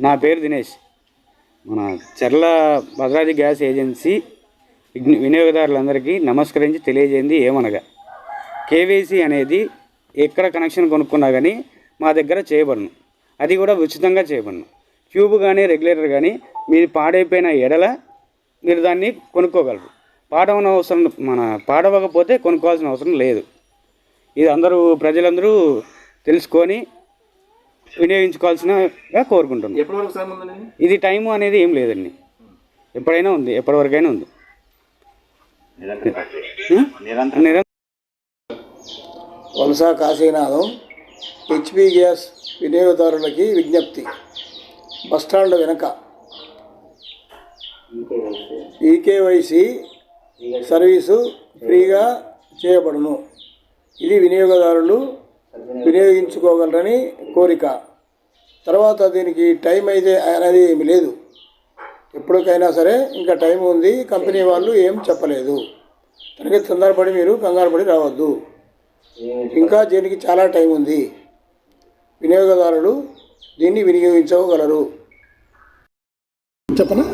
నా పేరు దినేష్. మన చర్ల భద్రాద్రి గ్యాస్ ఏజెన్సీ వినియోగదారులందరికీ నమస్కరించి తెలియజేయండి ఏమనగా. కేవైసీ అనేది ఎక్కడ కనెక్షన్ కొనుక్కున్నా కానీ మా దగ్గర చేయబడను. అది కూడా ఉచితంగా చేయబడను. ట్యూబ్ కానీ రెగ్యులేటర్ కానీ మీరు పాడైపోయిన ఎడల మీరు దాన్ని కొనుక్కోగలరు. పాడవన అవసరం మన పాడవకపోతే కొనుక్కోవాల్సిన అవసరం లేదు. ఇది అందరూ ప్రజలందరూ తెలుసుకొని వినియోగించుకోవాల్సినగా కోరుకుంటున్నాను ఇది టైము అనేది ఏం లేదండి. ఎప్పుడైనా ఉంది ఎప్పటివరకైనా ఉంది. వంశ కాశీనాథం హెచ్పి గ్యాస్ వినియోగదారులకి విజ్ఞప్తి. బస్టాండ్ వెనక. ఈకేవైసి సర్వీసు ఫ్రీగా చేయబడును. ఇది వినియోగదారులు వినియోగించుకోగలరని కోరిక. తర్వాత దీనికి టైం అయితే అనేది ఏమి లేదు. ఎప్పటికైనా సరే ఇంకా టైం ఉంది కంపెనీ వాళ్ళు ఏం చెప్పలేదు. దానికి తొందరపడి మీరు కంగారుపడి రావద్దు. ఇంకా దీనికి చాలా టైం ఉంది. వినియోగదారులు దీన్ని వినియోగించగలరు చెప్పనా?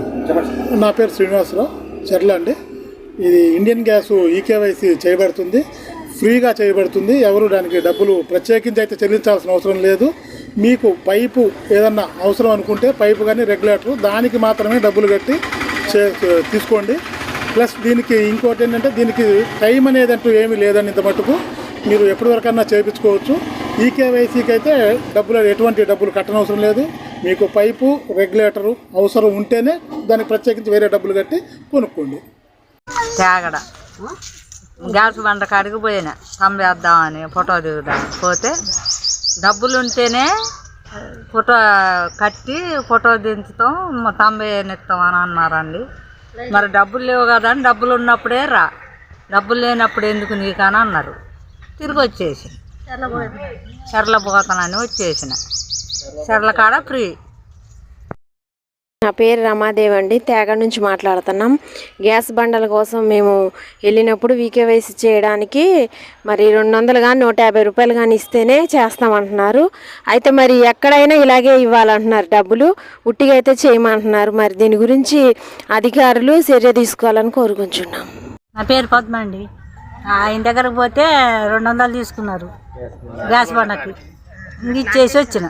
నా పేరు శ్రీనివాసరావు చెర్ల అండి. ఇది ఇండియన్ గ్యాస్ ఈకేవైసీ చేయబడుతుంది. ఫ్రీగా చేయబడుతుంది. ఎవరు దానికి డబ్బులు ప్రత్యేకించి అయితే చెల్లించాల్సిన అవసరం లేదు. మీకు పైపు ఏదన్నా అవసరం అనుకుంటే పైపు కానీ రెగ్యులేటర్ దానికి మాత్రమే డబ్బులు కట్టి చే తీసుకోండి. ప్లస్ దీనికి ఇంకోటి ఏంటంటే దీనికి టైం అనేది అంటూ ఏమీ లేదని ఇంత మటుకు మీరు ఎప్పటి వరకన్నా చేయించుకోవచ్చు ఈకేవైసీకి అయితే డబ్బులు ఎటువంటి డబ్బులు కట్టనవసరం లేదు. మీకు పైపు రెగ్యులేటరు అవసరం ఉంటేనే దానికి ప్రత్యేకించి వేరే డబ్బులు కట్టి కొనుక్కోండి. తేగడ. గ్యాస్ బండ కాడికి పోయినా. వేద్దామని ఫోటో దిగుదాం. పోతే డబ్బులు ఉంటేనే ఫోటో కట్టి ఫోటో దించుతాం తంబేనిస్తాం అని అన్నారండి. మరి డబ్బులు లేవు కదా అని డబ్బులు ఉన్నప్పుడే రా. డబ్బులు లేనప్పుడు ఎందుకు నీకు అని అన్నారు. తిరిగి వచ్చేసి చెర్ల పోతానని వచ్చేసిన. చెర్ల కాడ ఫ్రీ. నా పేరు రమాదేవి అండి. తేగ నుంచి మాట్లాడుతున్నాం. గ్యాస్ బండల కోసం మేము వెళ్ళినప్పుడు వీకేవైసీ చేయడానికి మరి రెండు వందలు కానీ నూట యాభై రూపాయలు కానీ ఇస్తేనే చేస్తామంటున్నారు. అయితే మరి ఎక్కడైనా ఇలాగే ఇవ్వాలంటున్నారు డబ్బులు. ఉట్టిగా అయితే చేయమంటున్నారు. మరి దీని గురించి అధికారులు చర్య తీసుకోవాలని కోరుకుంటున్నాం. నా పేరు పద్మ అండి. ఆయన దగ్గరకు పోతే రెండు వందలు తీసుకున్నారు. గ్యాస్ బండకి. ఇచ్చేసి వచ్చిన.